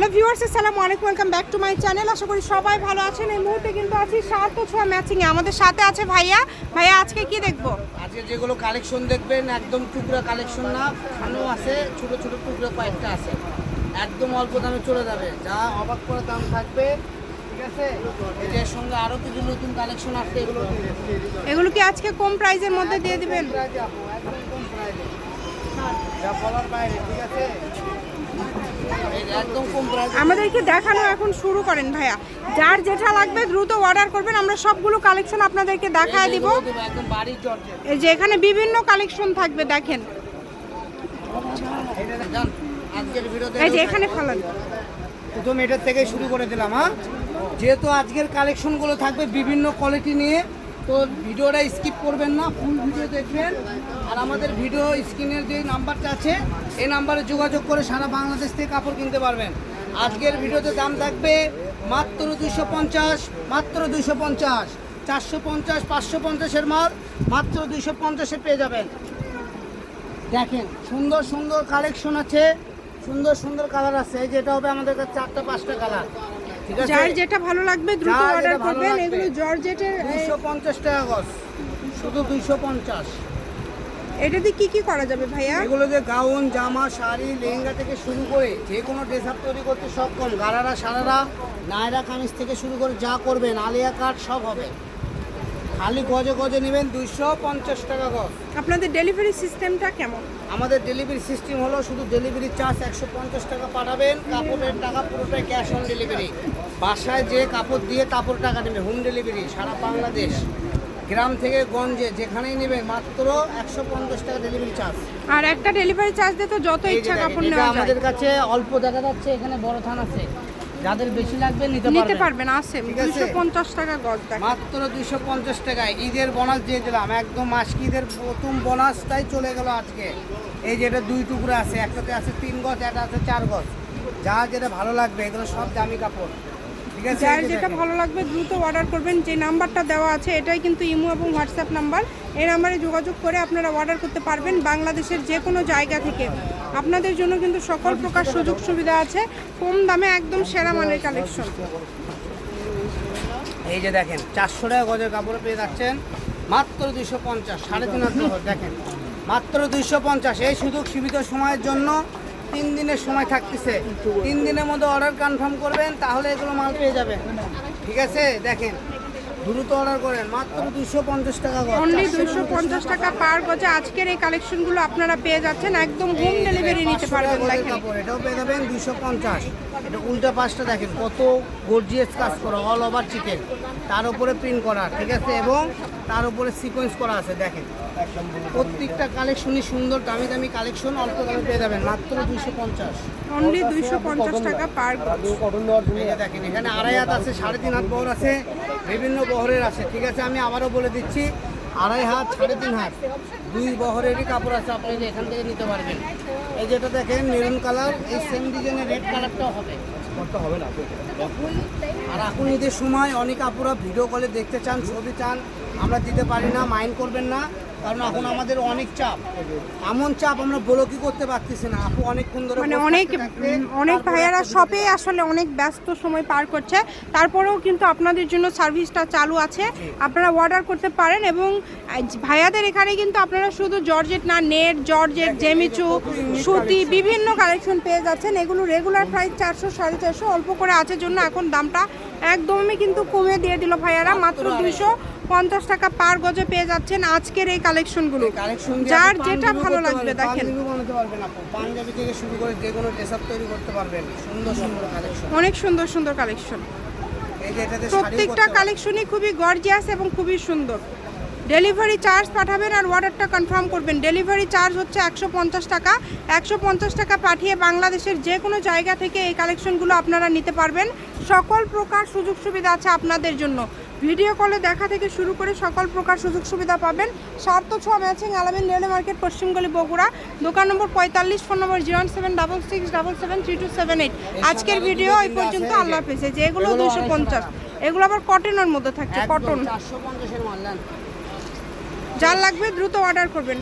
Hello viewers আসসালামু আলাইকুম welcome back to my channel. আশা করি সবাই ভালো আছেন। এই মুহূর্তে কিন্তু আছি সাত ছোঁয়া ম্যাচিংয়ে। আমাদের সাথে আছে ভাইয়া। ভাইয়া আজকে কি দেখব? আজকে যেগুলো কালেকশন দেখবেন একদম টুকরা কালেকশন না খানো আছে ছোট ছোট টুকরা কয়েকটা আছে। একদম অল্প দামে চলে যাবে। যা অবাক করে দাম থাকবে ঠিক আছে? এটার সঙ্গে আরও কিছু নতুন কালেকশন আসছে এগুলো এগুলো কি আজকে কম প্রাইজের মধ্যে দিয়ে দিবেন? একদম কম প্রাইজে আমাদেরকে দেখানো এখন শুরু করেন ভাইয়া। যার যেটা লাগবে দ্রুত অর্ডার করবেন। আমরা সবগুলো কালেকশন আপনাদেরকে দেখায় দিব। এই যে এখানে বিভিন্ন কালেকশন থাকবে, দেখেন। যে এখানে ফেলান। প্রথম এটার থেকে শুরু করে দিলাম হ্যাঁ? যেহেতু আজকের কালেকশনগুলো থাকবে বিভিন্ন কোয়ালিটি নিয়ে তো ভিডিওটা স্কিপ করবেন না ফুল ভিডিও দেখবেন। আর আমাদের ভিডিও স্ক্রিনের যে নাম্বারটা আছে, এই নাম্বারে যোগাযোগ করে সারা বাংলাদেশ থেকে কাপড় কিনতে পারবেন। আজকের ভিডিওতে দাম থাকবে মাত্র দুইশো পঞ্চাশ, মাত্র দুইশো পঞ্চাশ, চারশো পঞ্চাশ, পাঁচশো পঞ্চাশের মাল, মাত্র দুইশো পঞ্চাশে পেয়ে যাবেন। দেখেন, সুন্দর সুন্দর কালেকশন আছে, সুন্দর সুন্দর কালার আছে। এই যেটা হবে আমাদের কাছে চারটা, পাঁচটা কালার যার যেটা ভালো লাগবে দ্রুত অর্ডার করবেন এগুলো জর্জেটের দুইশো পঞ্চাশ টাকা গজ। শুধু দুইশো পঞ্চাশ। এটা দিয়ে কি কি করা যাবে ভাইয়া? এগুলো যে গাউন জামা শাড়ি লেহেঙ্গা থেকে শুরু করে যে কোনো ড্রেস আপ তৈরি করতে সক্ষম গারারা সারারা নায়রা কামিজ থেকে শুরু করে যা করবেন আলিয়া কাট সব হবে। খালি গজে গজে নেবেন দুইশো পঞ্চাশ টাকা গজ। আপনাদের ডেলিভারি সিস্টেমটা কেমন? আমাদের ডেলিভারি সিস্টেম হলো শুধু ডেলিভারি চার্জ একশো পঞ্চাশ টাকা পাঠাবেন কাপড়ের টাকা পুরোটাই ক্যাশ অন ডেলিভারি বাসায় যে কাপড় দিয়ে কাপড় টাকা নেবে হোম ডেলিভারি সারা বাংলাদেশ। গ্রাম থেকে গঞ্জে যেখানেই নেবে মাত্র একশো পঞ্চাশ টাকা ডেলিভারি চার্জ আর একটা ডেলিভারি চার্জ দিয়ে তো যত ইচ্ছা কাপড় নেওয়া আমাদের কাছে অল্প দেখা যাচ্ছে এখানে বড় থান আছে। যাদের বেশি লাগবে নিতে নিতে পারবেন। আছে। দুশো পঞ্চাশ টাকা গজ মাত্র দুইশো পঞ্চাশ টাকায়। ঈদের বোনাস দিয়ে দিলাম। একদম মাসকি ঈদের প্রথম বোনাসটাই চলে গেল আজকে। এই যে এটা দুই টুকরো আছে। একটাতে আছে তিন গজ একটা আছে চার গজ। যা যেটা ভালো লাগবে এগুলো সব দামি কাপড়। যার যেটা ভালো লাগবে দ্রুত অর্ডার করবেন। যে নাম্বারটা দেওয়া আছে এটাই কিন্তু ইমো এবং হোয়াটসঅ্যাপ নাম্বার। এই নাম্বারে যোগাযোগ করে আপনারা অর্ডার করতে পারবেন বাংলাদেশের যে কোনো জায়গা থেকে। আপনাদের জন্য কিন্তু সকল প্রকার সুযোগ সুবিধা আছে। কম দামে একদম সেরা মানের কালেকশন এই যে দেখেন চারশো টাকা গজের কাপড় পেয়ে যাচ্ছেন। মাত্র দুইশো পঞ্চাশ সাড়ে তিন দেখেন মাত্র দুইশো পঞ্চাশ এই সুযোগ সীমিত সময়ের জন্য তিন দিনের সময় থাকতেছে। তিন দিনের মধ্যে অর্ডার কনফার্ম করবেন তাহলে এগুলো মাল পেয়ে যাবেন। ঠিক আছে? দেখেন দ্রুত অর্ডার করেন মাত্র দুশো পঞ্চাশ টাকা অনলি দুশো পঞ্চাশ টাকা পার গজে আজকের এই কালেকশনগুলো আপনারা পেয়ে যাচ্ছেন একদম হোম ডেলিভারি নিতে পারবেন এটাও পেয়ে যাবেন দুশো পঞ্চাশ। এটা উল্টা পাশটা দেখেন কত গর্জিয়াস কাজ করা অল ওভার চিকেন তার উপরে প্রিন্ট করা ঠিক আছে? এবং তার উপরে সিকোয়েন্স করা আছে দেখেন। প্রত্যেকটা কালেকশনই সুন্দর দামি দামি কালেকশন অল্প দামে পেয়ে যাবেন মাত্র দুইশো পঞ্চাশ। অনলি দুইশো পঞ্চাশ টাকা পার দেখেন এখানে আড়াই হাত আছে সাড়ে তিন হাত বহর আছে বিভিন্ন বহরের আছে ঠিক আছে? আমি আবারও বলে দিচ্ছি আড়াই হাত সাড়ে তিন হাত দুই বহরেরই কাপড় আছে আপনি এখান থেকে নিতে পারবেন। এই যেটা দেখেন মেরুন কালার এই সেম ডিজাইনের রেড কালারটাও হবে। হবে না আর এখন ঈদের সময় অনেক আপুরা ভিডিও কলে দেখতে চান ছবি চান আমরা দিতে পারি না মাইন্ড করবেন না কারণ এখন আমাদের অনেক চাপ। এমন চাপ আমরা বলো কি করতে পারতেছি না আপু অনেকক্ষণ ধরে মানে অনেক থাকতে থাকতে উম, অনেক ভাইয়ারা শপে আসলে অনেক ব্যস্ত সময় পার করছে। তারপরেও কিন্তু আপনাদের জন্য সার্ভিসটা চালু আছে। আপনারা অর্ডার করতে পারেন এবং ভাইয়াদের এখানে কিন্তু আপনারা শুধু জর্জেট না নেট জর্জেট জেমিচু সুতি বিভিন্ন কালেকশন পেয়ে যাচ্ছেন। এগুলো রেগুলার প্রাইস চারশো সাড়ে চারশো অল্প করে আছে জন্য এখন দামটা একদমই কিন্তু কমে দিয়ে দিল ভাইয়ারা মাত্র দুইশো পঞ্চাশ টাকা পার গজে পেয়ে যাচ্ছেন আজকের এই কালেকশনগুলো। কালেকশনগুলো যার যেটা ভালো লাগবে দেখেন। পাঞ্জাবিও বানাতে পারবেন আপু। পাঞ্জাবি থেকে শুরু করে যে কোনো ড্রেস আপ তৈরি করতে পারবেন। সুন্দর সুন্দর কালেকশন। অনেক সুন্দর সুন্দর কালেকশন। প্রত্যেকটা কালেকশনই খুবই গর্জিয়াস এবং খুবই সুন্দর। ডেলিভারি চার্জ পাঠাবেন আর অর্ডারটা কনফার্ম করবেন। ডেলিভারি চার্জ হচ্ছে একশো পঞ্চাশ টাকা। একশো পঞ্চাশ টাকা পাঠিয়ে বাংলাদেশের যে কোনো জায়গা থেকে এই কালেকশনগুলো আপনারা নিতে পারবেন। সকল প্রকার সুযোগ সুবিধা আছে আপনাদের জন্য। ভিডিও কলে দেখা থেকে শুরু করে সকল প্রকার সুযোগ সুবিধা পাবেন। সার্থ ছ ম্যাচিং আলামিন রেলওয়ে মার্কেট পশ্চিমগলি বগুড়া। দোকান নম্বর পঁয়তাল্লিশ phone number zero seven double six double seven three two seven eight আজকের ভিডিও এই পর্যন্ত আল্লাহ পেয়েছে যে এগুলো দুশো পঞ্চাশ। এগুলো আবার কটনের মধ্যে থাকছে কটন 450 এর মাল নেন যার লাগবে দ্রুত অর্ডার করবেন।